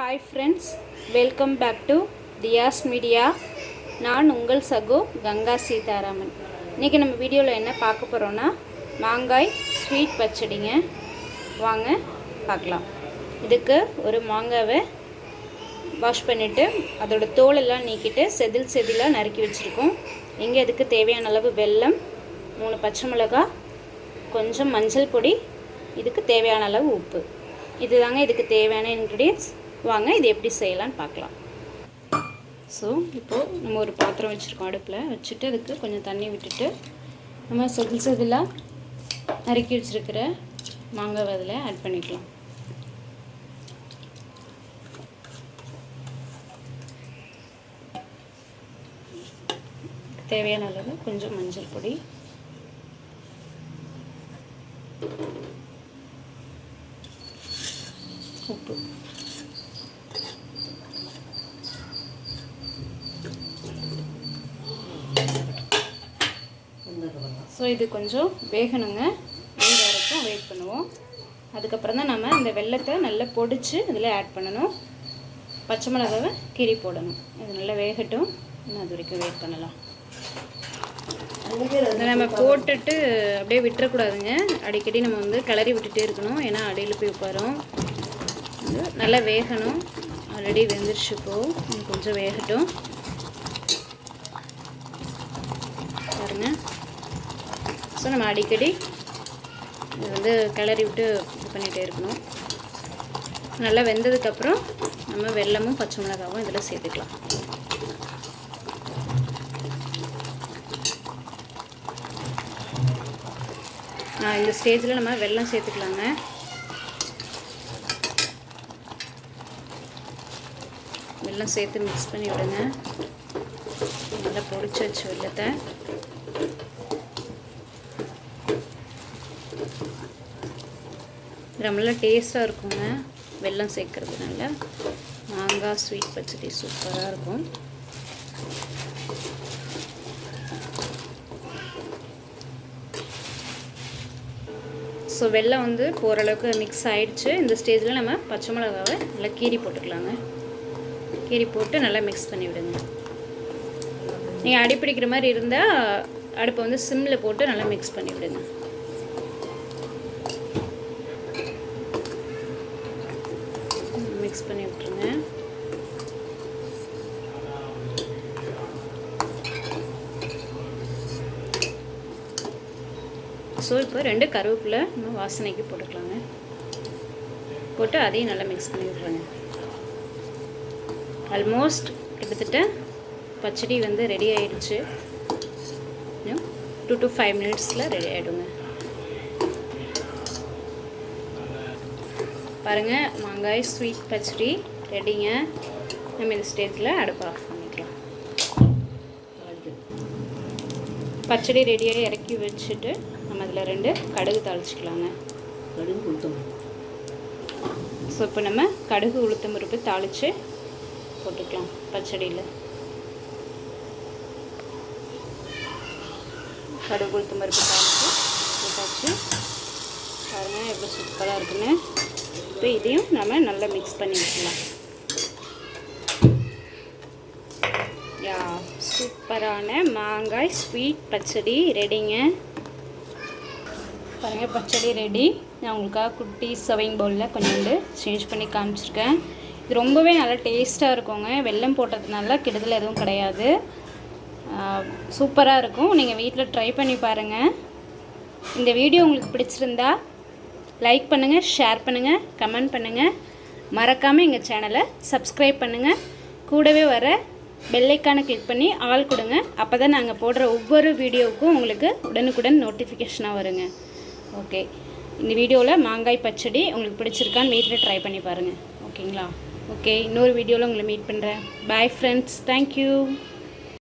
Hi friends welcome back to Thiyas media நான் உங்கள் சகோ கங்கா சீதாராமன். இன்றைக்கி நம்ம வீடியோவில் என்ன பார்க்க போகிறோன்னா மாங்காய் ஸ்வீட் பச்சடிங்க. வாங்க பார்க்கலாம். இதுக்கு ஒரு மாங்காவை வாஷ் பண்ணிவிட்டு அதோடய தோலெல்லாம் நீக்கிட்டு செதில் செதிலாக நறுக்கி வச்சுருக்கோம். இங்கே இதுக்கு தேவையான அளவு வெல்லம் மூணு பச்சை மிளகாய் கொஞ்சம் மஞ்சள் பொடி இதுக்கு தேவையான அளவு உப்பு. இதுதாங்க இதுக்கு தேவையான இன்க்ரீடியன்ஸ் வாங்க இது எப்படி செய்யலாம்னு பார்க்கலாம். ஸோ இப்போது நம்ம ஒரு பாத்திரம் வச்சுருக்கோம் அடுப்பில். வச்சுட்டு அதுக்கு கொஞ்சம் தண்ணி விட்டுட்டு நம்ம சொதில் சொதிலாக நறுக்கி வச்சுருக்கிற மாங்காய் அதில் ஆட் பண்ணிக்கலாம். தேவையான அளவு கொஞ்சம் மஞ்சள் பொடி உப்பு ஸோ இது கொஞ்சம் வேகணுங்க. வேக வரைக்கும் வெயிட் பண்ணுவோம். அதுக்கப்புறம் தான் நம்ம இந்த வெள்ளத்தை நல்லா பொடிச்சு இதில் ஆட் பண்ணணும். பச்சை மிளகாவை கீரி போடணும். இது நல்லா வேகட்டும். இன்னும் அது வரைக்கும் வெயிட் பண்ணலாம். இதை நம்ம போட்டுட்டு அப்படியே விட்டுறக்கூடாதுங்க. அடிக்கடி நம்ம வந்து கிளறி விட்டுட்டே இருக்கணும். ஏன்னா அடியில் போய் உட்காரும். நல்லா வேகணும். ஆல்ரெடி வெந்துருச்சுப்போ கொஞ்சம் வேகட்டும். ஸோ நம்ம அடிக்கடி இது வந்து கிளறி விட்டு இது பண்ணிகிட்டே இருக்கணும். நல்லா வெந்ததுக்கப்புறம் நம்ம வெல்லமும் பச்சை மிளகாவும் இதில் சேர்த்துக்கலாம். இந்த ஸ்டேஜில் நம்ம வெல்லம் சேர்த்துக்கலாங்க. வெல்லம் சேர்த்து மிக்ஸ் பண்ணி விடுங்க. நல்லா பொடிச்சு வச்சு வெள்ளத்தை நல்லா டேஸ்ட்டாக இருக்குங்க. வெல்லம் சேர்க்கறதுனால மாங்காய் ஸ்வீட் பச்சடி சூப்பராக இருக்கும். ஸோ வெள்ளம் வந்து ஓரளவுக்கு மிக்ஸ் ஆகிடுச்சு இந்த ஸ்டேஜில் நம்ம பச்சை மிளகாவை நல்லா கீரி போட்டுக்கலாங்க. கீரி போட்டு நல்லா மிக்ஸ் பண்ணி விடுங்க. நீங்கள் அடிப்பிடிக்கிற மாதிரி இருந்தால் அடுப்பை வந்து சிம்மில் போட்டு நல்லா மிக்ஸ் பண்ணி விடுங்க. மிக்ஸ் பண்ணி விட்டுருங்க. ஸோ இப்போ ரெண்டு கருவேப்பிலை நம்ம வாசனைக்கு போட்டுக்கலாங்க. போட்டு அதையும் நல்லா மிக்ஸ் பண்ணி விட்ருங்க ஆல்மோஸ்ட் கிட்டத்தட்ட பச்சடி வந்து ரெடி ஆயிடுச்சு. டூ டு ஃபைவ் மினிட்ஸில் ரெடி ஆகிடுங்க பாருங்கள் மாங்காய் ஸ்வீட் பச்சடி ரெடிங்க. நம்ம இந்த ஸ்டேஜில் அடுப்பு ஆஃப் பண்ணிக்கலாம். பச்சடி ரெடியாக இறக்கி வச்சுட்டு நம்ம அதில் ரெண்டு கடுகு தாளிச்சிக்கலாங்க. கடுகு உளுத்தம் ஸோ இப்போ நம்ம கடுகு உளுத்தம் பருப்பு தாளித்து போட்டுக்கலாம் பச்சடியில். கடுகு உளுத்தம் பருப்பு தாளித்து போட்டாச்சு. பாருங்கள் எவ்வளோ சூப்பராக இருக்குன்னு. இப்போ இதையும் நம்ம நல்லா மிக்ஸ் பண்ணி யா சூப்பரான மாங்காய் ஸ்வீட் பச்சடி ரெடிங்க பாருங்கள் பச்சடி ரெடி நான் உங்களுக்காக குட்டி சவைங் பவுலில் கொஞ்சோண்டு சேஞ்ச் பண்ணி காமிச்சிருக்கேன். இது ரொம்பவே நல்லா டேஸ்ட்டாக இருக்குங்க. வெள்ளம் போட்டதுனால கெடுதல் எதுவும் கிடையாது. சூப்பராக இருக்கும். நீங்கள் வீட்டில் ட்ரை பண்ணி பாருங்கள் இந்த வீடியோ உங்களுக்கு பிடிச்சிருந்தா லைக் பண்ணுங்கள் ஷேர் பண்ணுங்கள் கமெண்ட் பண்ணுங்கள் மறக்காமல் எங்கள் சேனலை சப்ஸ்கிரைப் பண்ணுங்கள் கூடவே வர பெல்லைக்கானை கிளிக் பண்ணி ஆள் கொடுங்க. அப்போ தான் நாங்கள் போடுற ஒவ்வொரு வீடியோவுக்கும் உங்களுக்கு உடனுக்குடன் நோட்டிஃபிகேஷனாக வருங்க. ஓகே இந்த வீடியோவில் மாங்காய் பச்சடி உங்களுக்கு பிடிச்சிருக்கான்னு வீட்டில் ட்ரை பண்ணி பாருங்கள் ஓகேங்களா ஓகே இன்னொரு வீடியோவில் உங்களை மீட் பண்ணுறேன் பாய் ஃப்ரெண்ட்ஸ் தேங்க்யூ